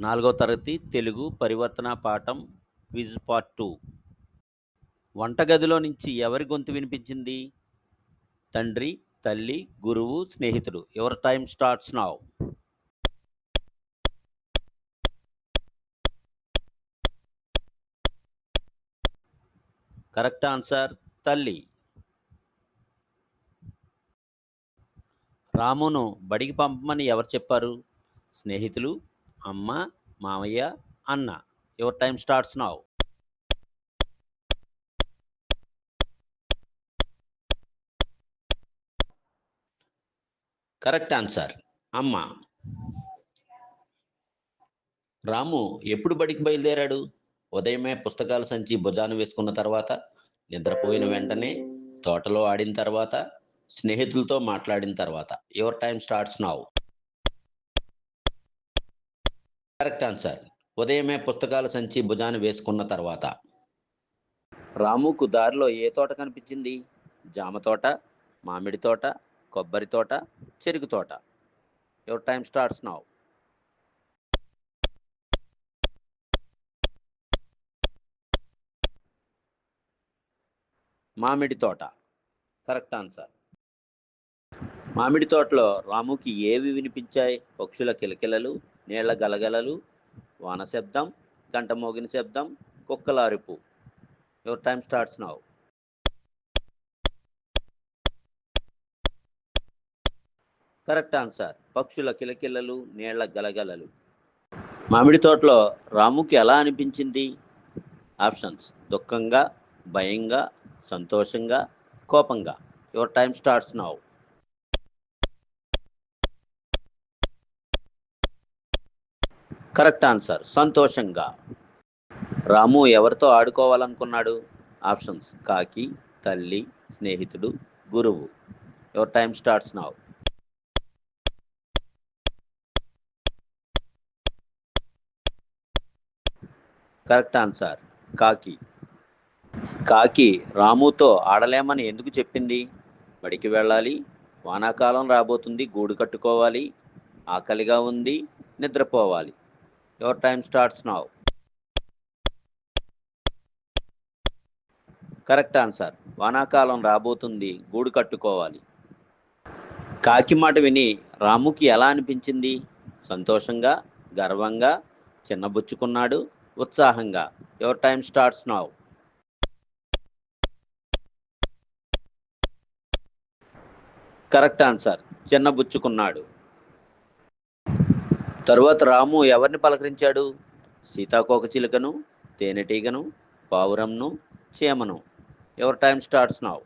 నాలుగో తరగతి తెలుగు పరివర్తన పాఠం క్విజ్ పార్ట్ టూ. వంటగదిలో నుంచి ఎవరి గొంతు వినిపించింది? తండ్రి తల్లి గురువు స్నేహితుడు. Your time starts now correct answer తల్లి. రామును బడికి పంపమని ఎవరు చెప్పారు? స్నేహితులు అమ్మ మామయ్య అన్న. Your time starts now correct answer. అమ్మ. రాము ఎప్పుడు బడికి బయలుదేరాడు? ఉదయమే పుస్తకాల సంచి భుజాన వేసుకున్న తర్వాత నిద్రపోయిన వెంటనే తోటలో ఆడిన తర్వాత స్నేహితులతో మాట్లాడిన తర్వాత. Your time starts now correct answer. ఉదయమే పుస్తకాల సంచి భుజాన వేసుకున్న తర్వాత. రాముకు దారిలో ఏ తోట కనిపించింది? జామ తోట మామిడి తోట కొబ్బరి తోట చెరుకు తోట. Your time starts now. మామిడి తోట. Correct answer. మామిడి తోటలో రాముకి ఏవి వినిపించాయి? పక్షుల కిలకిలలు నీళ్ళ గలగలలు వాన శబ్దం గంట మోగిన శబ్దం కుక్కల అరుపు your time starts now correct answer పక్షుల కిలకిలలు నీళ్ళ గలగలలు. మామిడి తోటలో రాముకి ఎలా అనిపించింది? ఆప్షన్స్ దుఃఖంగా భయంగా సంతోషంగా కోపంగా. Your time starts now correct answer. సంతోషంగా. రాము ఎవరితో ఆడుకోవాలనుకున్నాడు? ఆప్షన్స్. కాకి తల్లి స్నేహితుడు గురువు. Your time starts now. Correct answer. కాకి. కాకి రాముతో ఆడలేమని ఎందుకు చెప్పింది? బడికి వెళ్ళాలి. వానాకాలం రాబోతుంది. గూడు కట్టుకోవాలి. ఆకలిగా ఉంది. నిద్రపోవాలి. Your time starts now correct answer వానాకాలం రాబోతుంది గూడు కట్టుకోవాలి. కాకి మాట విని రాముకి ఎలా అనిపించింది? సంతోషంగా గర్వంగా చిన్నబుచ్చుకున్నాడు ఉత్సాహంగా. Your time starts now correct answer చిన్నబుచ్చుకున్నాడు. తరువాత రాము ఎవరిని పలకరించాడు? సీతాకోక చిలుకను తేనెటీగను పావురంను చీమను. Your time starts now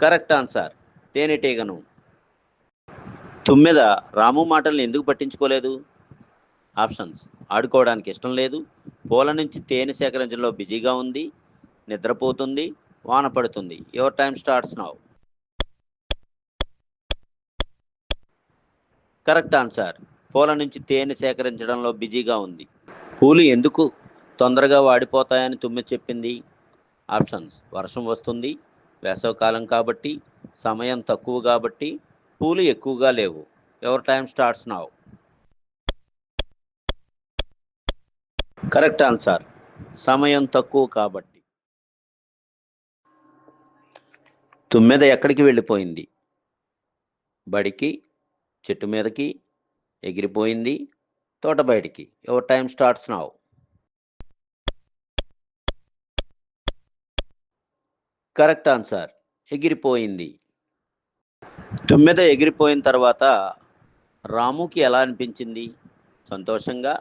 correct answer. తేనెటీగను తుమ్మెద రాము మాటల్ని ఎందుకు పట్టించుకోలేదు? ఆప్షన్స్. ఆడుకోవడానికి ఇష్టం లేదు. పూల నుంచి తేనె సేకరించడంలో బిజీగా ఉంది. నిద్రపోతుంది. వాన పడుతుంది. Your time starts now. Correct answer. పూల నుంచి తేనె సేకరించడంలో బిజీగా ఉంది. పూలు ఎందుకు తొందరగా వాడిపోతాయని తుమ్మె చెప్పింది? ఆప్షన్స్. వర్షం వస్తుంది వేసవకాలం కాబట్టి సమయం తక్కువ కాబట్టి పూలు ఎక్కువగా లేవు. Your time starts now correct answer. సమయం తక్కువ కాబట్టి. తుమ్మెద ఎక్కడికి వెళ్ళిపోయింది? బడికి చెట్టు మీదకి ఎగిరిపోయింది తోట బయటికి. Your time starts now correct answer ఎగిరిపోయింది. తుమ్మెద ఎగిరిపోయిన తర్వాత రాముకి ఎలా అనిపించింది? సంతోషంగా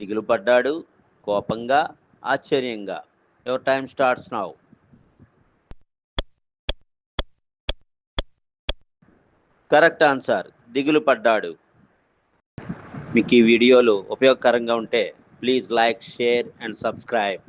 దిగులు పడ్డాడు కోపంగా ఆశ్చర్యంగా. Your time starts now correct answer. దిగులు పడ్డాడు. మీకు ఈ వీడియోలు ఉపయోగకరంగా ఉంటే please like share and subscribe.